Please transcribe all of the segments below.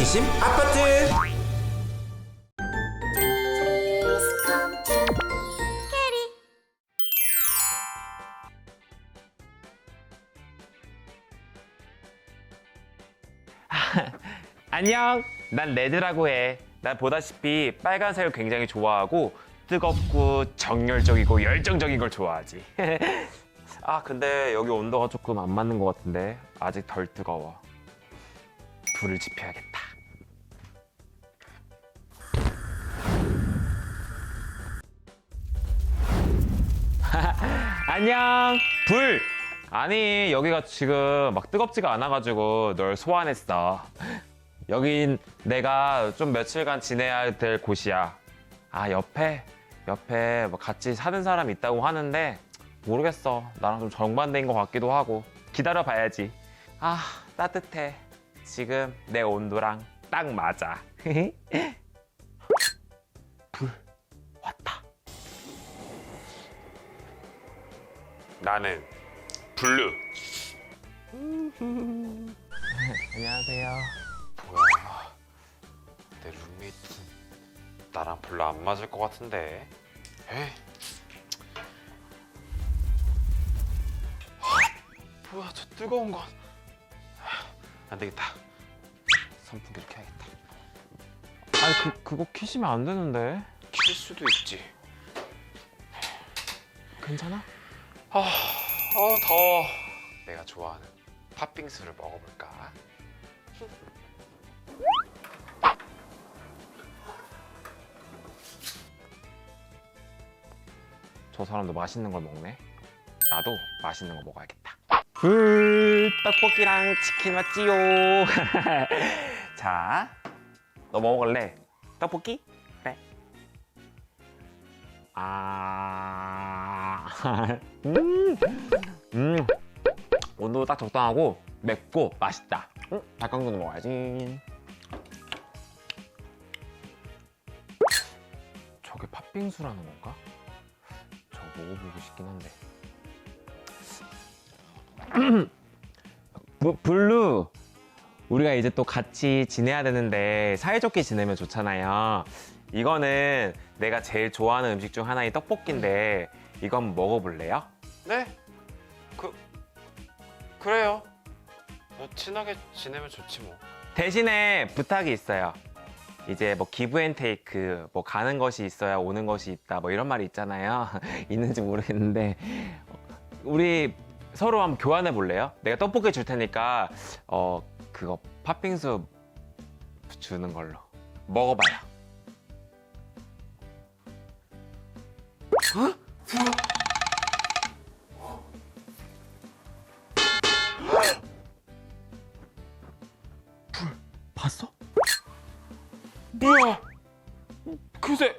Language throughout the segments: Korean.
호기심 아파트 안녕. 난 레드라고 해. 난 보다시피 빨간색을 굉장히 좋아하고 뜨겁고 정열적이고 열정적인 걸 좋아하지. 아 근데 여기 온도가 조금 안 맞는 것 같은데 아직 덜 뜨거워. 불을 지펴야겠다. 안녕. 불. 아니 여기가 지금 막 뜨겁지가 않아가지고 널 소환했어. 여긴 내가 좀 며칠간 지내야 될 곳이야. 아 옆에 옆에 뭐 같이 사는 사람 있다고 하는데 모르겠어. 나랑 좀 정반대인 것 같기도 하고 기다려 봐야지. 아 따뜻해. 지금 내 온도랑 딱 맞아. 불 나는 블루. 안녕하세요. 뭐야? 내 룸메이트 나랑 별로 안 맞을 것 같은데. 에이. 뭐야 저 뜨거운 건. 안 되겠다. 선풍기를 켜야겠다. 아니 그 그거 키시면 안 되는데. 킬 수도 있지. 괜찮아? 아, 아 더워. 내가 좋아하는 팥빙수를 먹어볼까? 저 사람도 맛있는 걸 먹네. 나도 맛있는 거 먹어야겠다. 불 떡볶이랑 치킨 맞지요? 자, 너 뭐 먹을래? 떡볶이? 그래. 아, 음, 음, 온도 딱 적당하고 맵고 맛있다. 음, 닭강정도 먹어야지. 저게 팥빙수라는 건가? 저거 먹어보고 싶긴 한데. 부- 블루 우리가 이제 또 같이 지내야 되는데 사이좋게 지내면 좋잖아요 이거는 내가 제일 좋아하는 음식 중 하나인 떡볶이인데 이거 한번 먹어볼래요? 네? 그 그래요 뭐 친하게 지내면 좋지 뭐 대신에 부탁이 있어요 이제 뭐 기브앤테이크 뭐 가는 것이 있어야 오는 것이 있다 뭐 이런 말이 있잖아요 있는지 모르겠는데 우리 서로 한번 교환해 볼래요? 내가 떡볶이 줄 테니까 어 그거 팥빙수 주는 걸로 먹어봐요. 불 봤어? 뭐야? 그새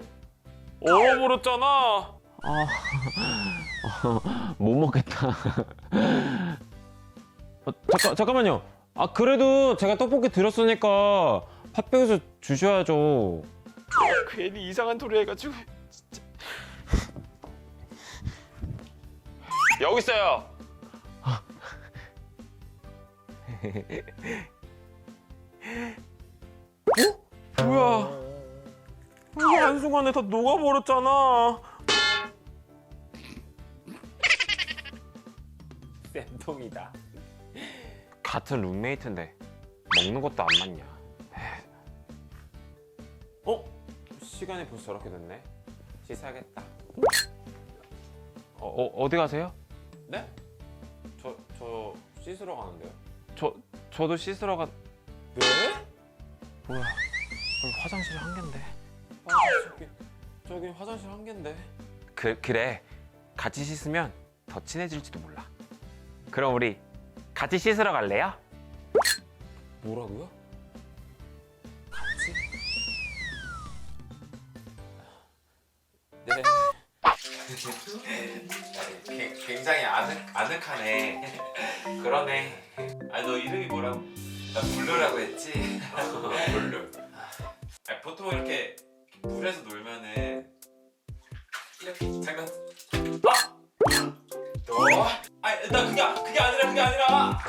얼어버렸잖아. 못 먹겠다. 어, 잠깐 잠깐만요. 아 그래도 제가 떡볶이 드렸으니까 팥빙수 주셔야죠. 괜히 이상한 소리 해가지고 진짜. 여기 있어요. 어? 뭐야? 이거 한순간에 다 녹아버렸잖아. 쌤통이다. 같은 룸메이트인데 먹는 것도 안 맞냐? 어? 시간이 벌써 저렇게 됐네. 씻어야겠다. 어, 어 어디 가세요? 네? 저 저 씻으러 가는데요. 저 저도 씻으러 가. 네? 뭐야? 여기 화장실 한 개인데. 아 저기 저기 화장실 한 개인데. 그 그래. 같이 씻으면 더 친해질지도 몰라. 그럼 우리 같이 씻으러 갈래요? 뭐라고요? 같이? 네. 개- 굉장히 아늑, 아늑하네. 그러네. 아, 너 이름이 뭐라고? 나 블루라고 했지? 블루. 아, 보통 이렇게 물에서 놀면은 이렇게 잠깐 아! 너? 아, 나 그게 그게 아니라 그게 아니라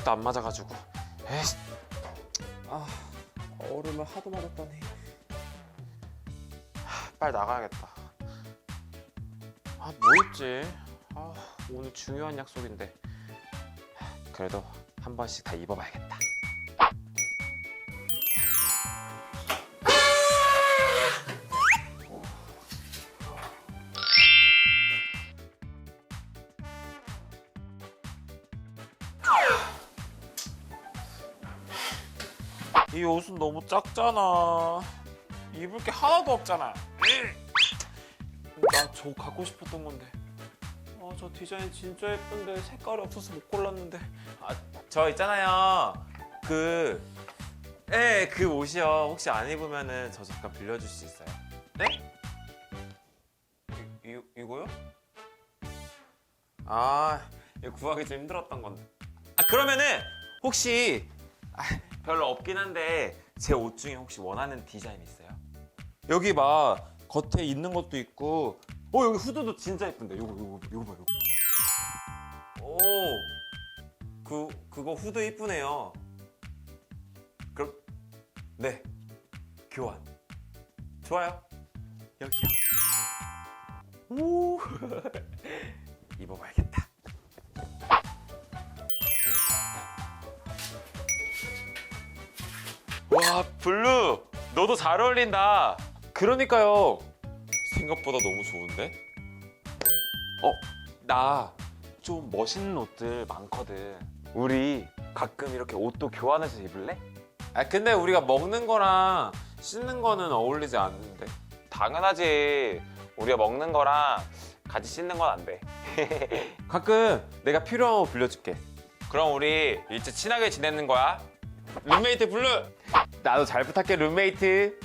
것도 안 맞아가지고. 에이씨. 아, 얼음을 하도 맞았다니. 하, 빨리 나가야겠다. 아, 뭐 있지? 아, 오늘 중요한 약속인데. 하, 그래도 한 번씩 다 입어봐야겠다. 이 옷은 너무 작잖아. 입을 게 하나도 없잖아. 나 저거 갖고 싶었던 건데. 아, 저 디자인 진짜 예쁜데 색깔이 없어서 못 골랐는데. 아, 저 있잖아요. 그, 예, 그 옷이요. 혹시 안 입으면은 저 잠깐 빌려줄 수 있어요? 네? 이, 이 이거요? 아, 이거 구하기 좀 힘들었던 건데. 아, 그러면은 혹시 아, 별로 없긴 한데 제 옷 중에 혹시 원하는 디자인 있어요? 여기 막 겉에 있는 것도 있고. 어 여기 후드도 진짜 예쁜데. 요거 요거 요거 봐 요거 봐오 그 그거 후드 이쁘네요. 그럼 네. 교환. 좋아요. 여기요. 오. 입어봐야겠다 와 블루 너도 잘 어울린다. 그러니까요. 생각보다 너무 좋은데? 어 나 좀 멋있는 옷들 많거든. 우리 가끔 이렇게 옷도 교환해서 입을래? 아 근데 우리가 먹는 거랑 씻는 거는 어울리지 않는데. 당연하지. 우리가 먹는 거랑 같이 씻는 건 안 돼. 가끔 내가 필요한 거 빌려줄게. 그럼 우리 이제 친하게 지내는 거야? 룸메이트 블루 나도 잘 부탁해 룸메이트